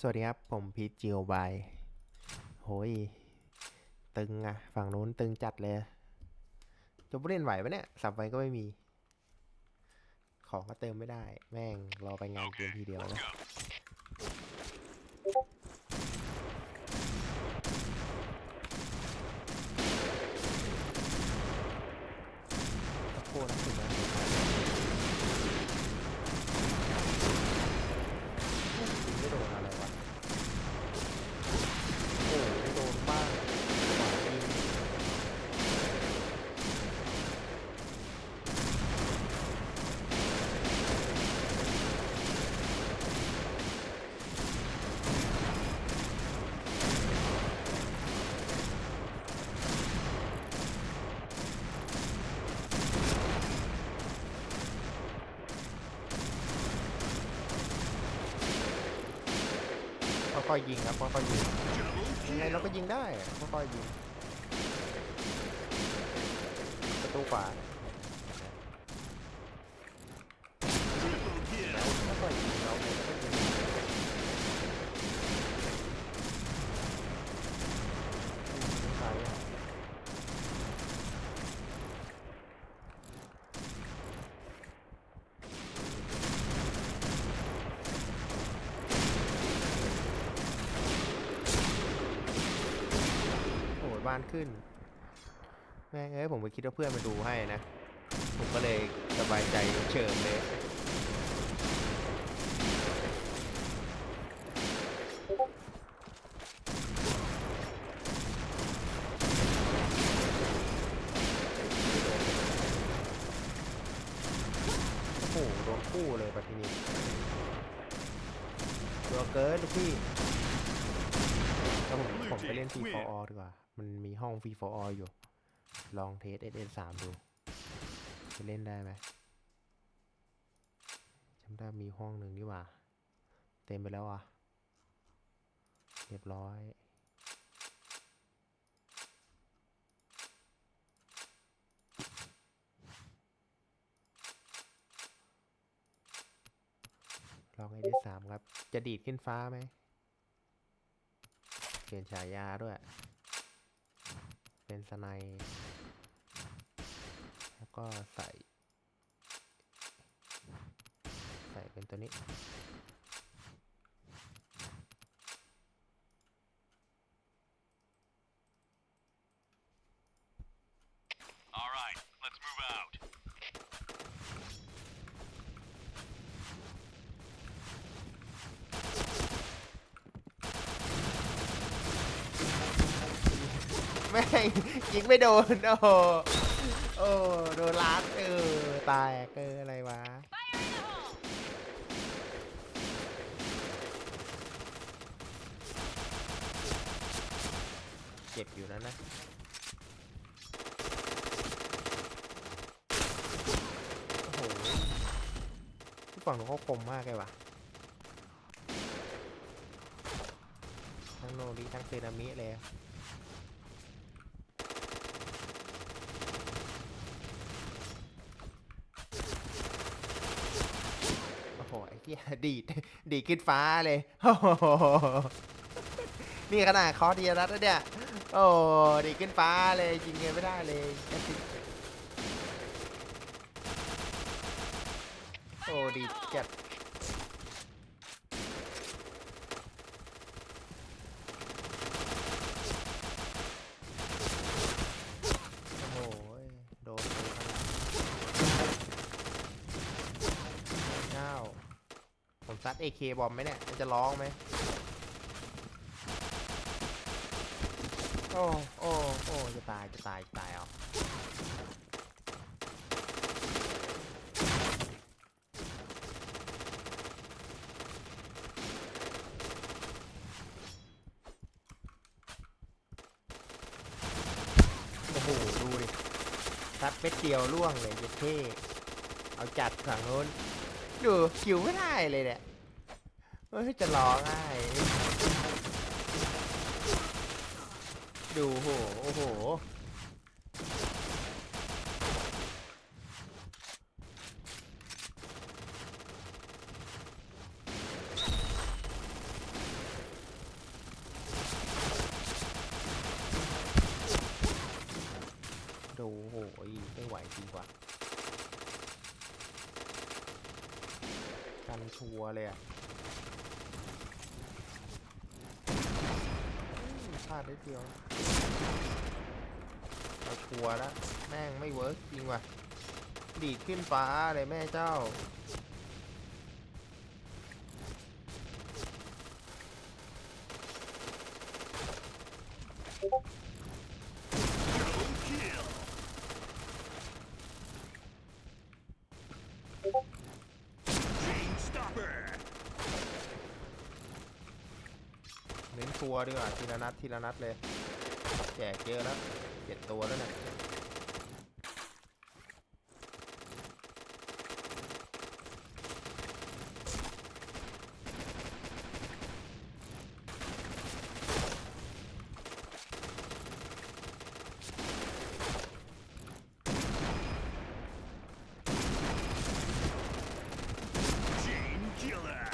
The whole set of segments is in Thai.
สวัสดีครับ ผมพีทจิโอบายโหย ตึงอะฝั่งนู้นตึงจัดเลยจะเล่นไหวปะเนี่ย สับไว้ก็ไม่มี ของก็เติมไม่ได้ แม่งรอไปงานเกมทีเดียวนะตะโคตรสุดนะไม่โดนอะไรวะ โอ้ไม่โดนบ้างขวายิง ค่อยๆยิงครับค่อยๆยิงยังไงเราก็ยิงได้อะค่อยๆยิงประตูขวาแล้วค่อยๆยิงเราเลยค่อยๆยิงอืมซ้ายอะโอ้ยบ้านขึ้น แม่เอ้ยผมไปคิดว่าเพื่อนมาดูให้นะ ผมก็เลยสบายใจเฉิมเลยโอ้โหโดนคู่เลยปะทีนี้ตัวเกินลูกพี่แล้วผมผมไปเล่น Free for All ดีกว่า มันมีห้อง Free for All อยู่ ลองเทส SN 3ดูจะเล่นได้ไหมจำได้มีห้องหนึ่งนี่หว่า เต็มไปแล้วอะ เรียบร้อยลอง SN 3ครับ จะดีดขึ้นฟ้าไหม เปลี่ยนฉายาด้วย เป็นสไนด์แล้วก็ใส่ ใส่เป็นตัวนี้ แม่งยิงไม่โดน โอ้โหโอ้โดนลัดเออตายเอออะไรวะ เจ็บอยู่แล้วนะ โอ้โหที่ฝั่งนู้นเขาคมมากเลยว่ะ ทั้งโนริทั้งเซนามิเลยอะโอ้โห ไอ้ เียดีดดีดขึ้นฟ้าเลยโอ้โหนี่ขนาดคอร์สเดียวแล้วเนี่ย โอ้ดีดขึ้นฟ้าเลยยิงเงินไม่ได้เลยโอ้ดีดจัด โอ้โห โดนเลยขนาดเจ้า ผมซัด AK บอมไหมเนี่ย มันจะร้องไหมโอ้โอ้โอ้จะตาย จะตาย จะตายเอาโอ้โห ดูดิซัดเป็ดเดียวล่วงเลยเจ็ดเท่เอาจัดฝั่งนู้นดูคิวไม่ได้เลยเนี่ย เฮ้จะร้อง่ายดูโหโอ้โหดูโหยไม่ไหวจริงว่ะกันชัวเลยอะ พลาดได้เดียวเราชัวแล้วแม่งไม่เวิร์กจริงว่ะ ดีดขึ้นฟ้าเลยแม่เจ้า ตัวดีกว่าทีละนัดทีละนัดเลย แจกเยอะแล้วเจ็ดตัวแล้วเนี่ย Chain killer.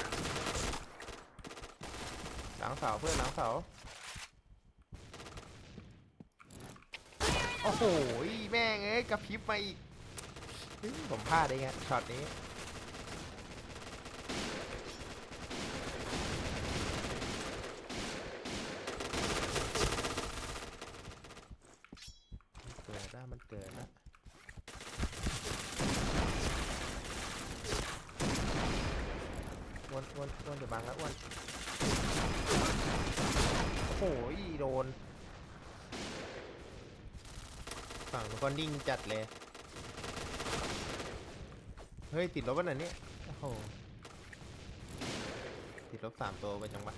หลั งเสาเพื่อนหลังเสาโอ้โหแม่งเอ้ยกระพริบมาอีกผมพลาดเองอะช็อตนี้เกิดแล้มันเกิดแล้วอ้วนอ้วนวนจะบังแล้วอ้วน หโดน ฝั่งมันก็นิ่งจัดเลย เฮ้ย ติดลบวันไหนเนี่ยโอ้โห ติดลบสามตัวไปจังหวะ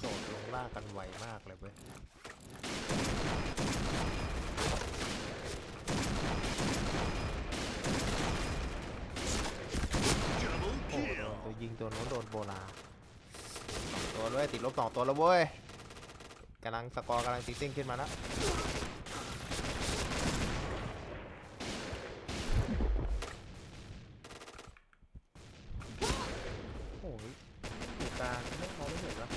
โดดลงล่ากกัน ไวมากเลยเว้ย Double โอ้โห kill. ตัวยิงตัวโน้นโดนโบราสองตัวเลยติดลบสองตัวแล้วเว้ยกำลังสกอร์กำลังติ๊งขึ้นมาแล้วโอ้ยอยู่กลางไม่มองไม่เห็นวะ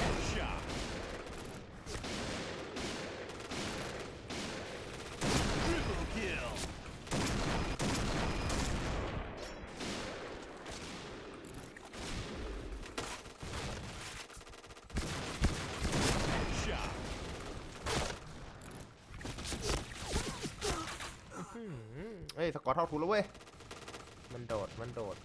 Headshot. Triple kill. Headshot. อืมเอ้ย สกอร์เท่าทุนแล้วเว้ย มันโดด มันโดด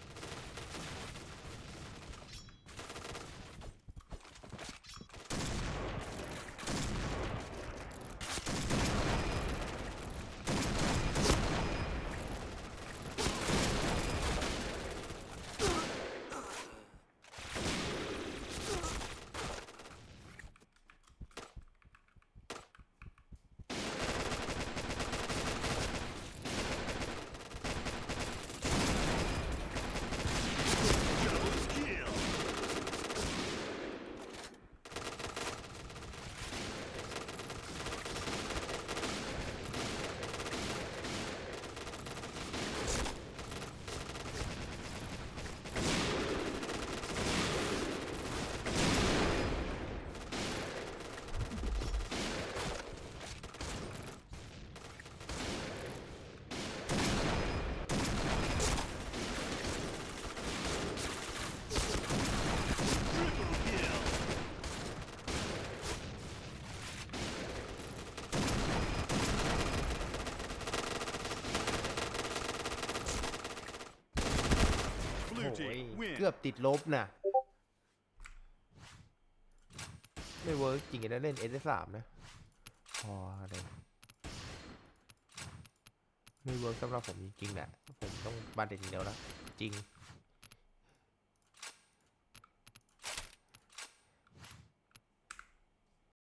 เกือบติดลบนะไม่เวิร์กจริงๆนะเล่น S3 นะพอเลยไม่เวิร์กสำหรับผมจริงๆแหละผมต้องบาเด็นอย่างเดียวแล้วจริง